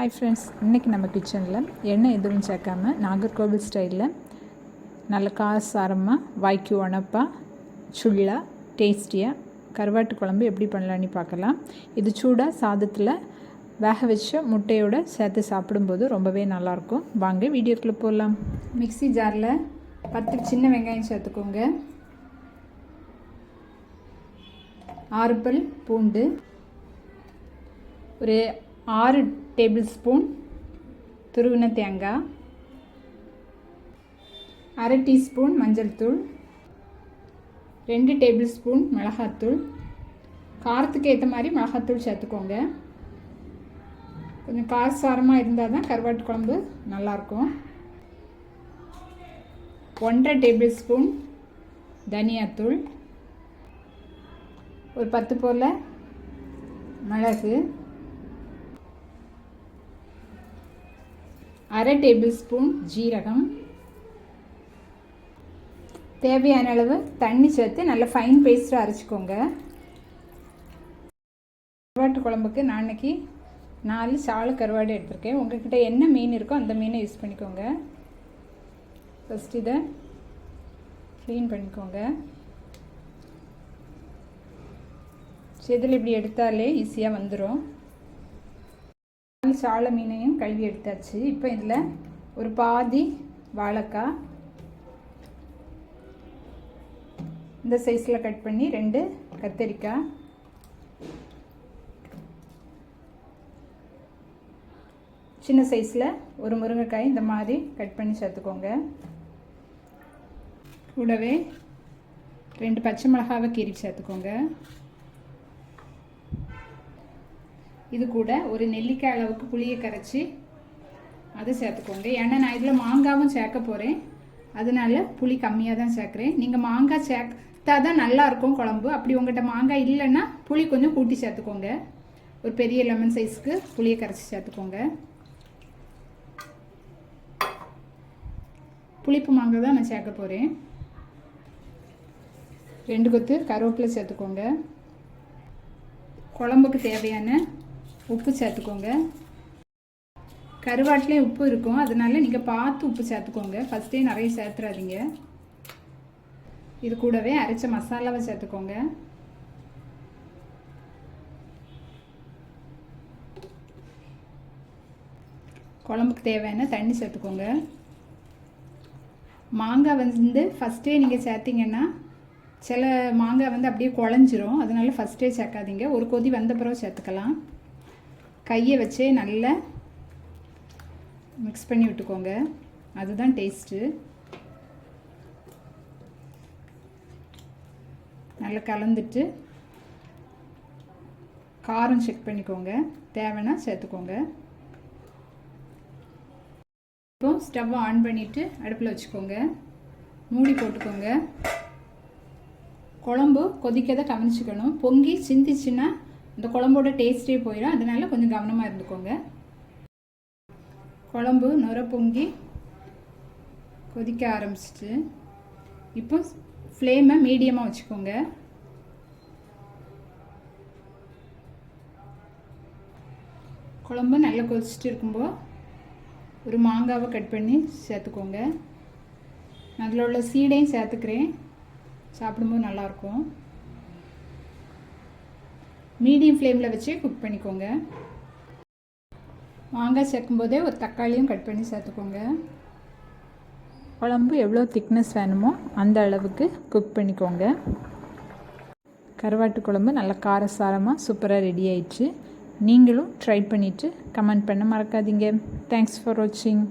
Hi friends இன்றைக்கி நம்ம கிச்சனில் எண்ணெய் எதுவும் சேர்க்காம நாகர்கோவில் ஸ்டைலில் நல்ல காசாரமாக வாய்க்கு உணப்பாக சுள்ளா டேஸ்டியாக கருவாட்டு குழம்பு எப்படி பண்ணலான்னு பார்க்கலாம். இது சூடாக சாதத்தில் வேக வச்ச முட்டையோட சேர்த்து சாப்பிடும்போது ரொம்பவே நல்லாயிருக்கும். வாங்க வீடியோக்குள்ளே போகலாம் மிக்ஸி ஜாரில் பத்து சின்ன வெங்காயம் சேர்த்துக்கோங்க. ஆறு பல் பூண்டு. ஒரு ஆறு டேபிள் ஸ்பூன் துருவின தேங்காய் அரை டீஸ்பூன் மஞ்சள் தூள் ரெண்டு டேபிள் ஸ்பூன் மிளகாத்தூள். காரத்துக்கு ஏற்ற மாதிரி மிளகாத்தூள் சேர்த்துக்கோங்க. கொஞ்சம் காரசாரமாக இருந்தால் தான் கருவாட்டு குழம்பு நல்லாயிருக்கும். ஒன்றரை டேபிள் ஸ்பூன் தனியாத்தூள் ஒரு பத்து போல் மிளகு அரை டேபிள் ஸ்பூன் ஜீரகம். தேவையான அளவு தண்ணி சேர்த்து நல்லா ஃபைன் பேஸ்ட்டாக அரைச்சிக்கோங்க. கருவாட்டு குழம்புக்கு நான் அன்றைக்கி நாலு சாலு கருவாடு எடுத்திருக்கேன். உங்கள்கிட்ட என்ன மீன் இருக்கோ அந்த மீனை யூஸ் பண்ணிக்கோங்க. ஃபஸ்ட் இதை க்ளீன் பண்ணிக்கோங்க. செதில் இப்படி எடுத்தாலே ஈஸியாக வந்துடும் சால மீனையும் கழுவி எடுத்தாச்சு. இப்போ இதில் ஒரு பாதி வாழைக்காய் இந்த சைஸில் கட் பண்ணி ரெண்டு கத்தரிக்காய் சின்ன சைஸில் ஒரு முருங்கைக்காய் இந்த மாதிரி கட் பண்ணி சேர்த்துக்கோங்க. கூடவே ரெண்டு பச்சை மிளகாவை கீரி சேர்த்துக்கோங்க. இது கூட ஒரு நெல்லிக்காய் அளவுக்கு புளியை கரைச்சி அதை சேர்த்துக்கோங்க. ஏன்னா நான் இதில் மாங்காவும் சேர்க்க போகிறேன் அதனால புளி கம்மியாக தான் சேர்க்குறேன். நீங்கள் மாங்காய் சேர்த்தா தான் நல்லாயிருக்கும் குழம்பு. அப்படி உங்கள்கிட்ட மாங்காய் இல்லைன்னா புளி கொஞ்சம் கூட்டி சேர்த்துக்கோங்க. ஒரு பெரிய லெமன் சைஸ்க்கு புளியை கரைச்சி சேர்த்துக்கோங்க. புளிப்பு மாங்காய் தான் நான் சேர்க்க போகிறேன் ரெண்டு கொத்து கருவேப்பிலை சேர்த்துக்கோங்க. குழம்புக்கு தேவையான உப்பு சேர்த்துக்கோங்க. கருவாட்டிலே உப்பு இருக்கும். அதனால நீங்கள் பார்த்து உப்பு சேர்த்துக்கோங்க. ஃபஸ்ட்டே நிறைய சேர்த்துறாதீங்க. இது கூடவே அரைச்ச மசாலாவை சேர்த்துக்கோங்க. குழம்புக்கு தேவையான தண்ணி சேர்த்துக்கோங்க. மாங்காய் வந்து ஃபஸ்ட்டே நீங்கள் சேர்த்திங்கன்னா சில மாங்காய் வந்து அப்படியே குழஞ்சிரும். அதனால ஃபஸ்ட்டே சேர்க்காதீங்க. ஒரு கொதி வந்த பிறகு சேர்த்துக்கலாம். கையை வச்சே நல்லா மிக்ஸ் பண்ணி விட்டுக்கோங்க. அதுதான் டேஸ்ட்டு நல்லா கலந்துட்டு காரம் செக் பண்ணிக்கோங்க. தேவைன்னா சேர்த்துக்கோங்க. இப்போ ஸ்டவ் ஆன் பண்ணிவிட்டு அடுப்பில் வச்சுக்கோங்க. மூடி போட்டுக்கோங்க. குழம்பு கொதிக்கதை கவனிச்சுக்கணும். பொங்கி சிந்திச்சுன்னா அந்த குழம்போட டேஸ்ட்டே போயிடும் அதனால கொஞ்சம் கவனமாக இருந்துக்கோங்க. குழம்பு நுர பொங்கி கொதிக்க ஆரம்பிச்சிட்டு இப்போ ஃப்ளேமை மீடியமாக வச்சுக்கோங்க. குழம்பு நல்லா கொதிச்சுட்டு இருக்கும்போது ஒரு மாங்காவை கட் பண்ணி சேர்த்துக்கோங்க. அதில் உள்ள சீடையும் சேர்த்துக்கிறேன். சாப்பிடும்போது நல்லாயிருக்கும் மீடியம் ஃப்ளேமில் வச்சு குக் பண்ணிக்கோங்க. மாங்காய் சேர்க்கும்போதே ஒரு தக்காளியும் கட் பண்ணி சேர்த்துக்கோங்க. குழம்பு எவ்வளோ திக்னஸ் வேணுமோ அந்த அளவுக்கு குக் பண்ணிக்கோங்க. கருவாட்டு குழம்பு நல்லா காரசாரமாக சூப்பராக ரெடி ஆயிடுச்சு. நீங்களும் ட்ரை பண்ணிவிட்டு கமெண்ட் பண்ண மறக்காதீங்க. தேங்க்ஸ் ஃபார் வாட்சிங்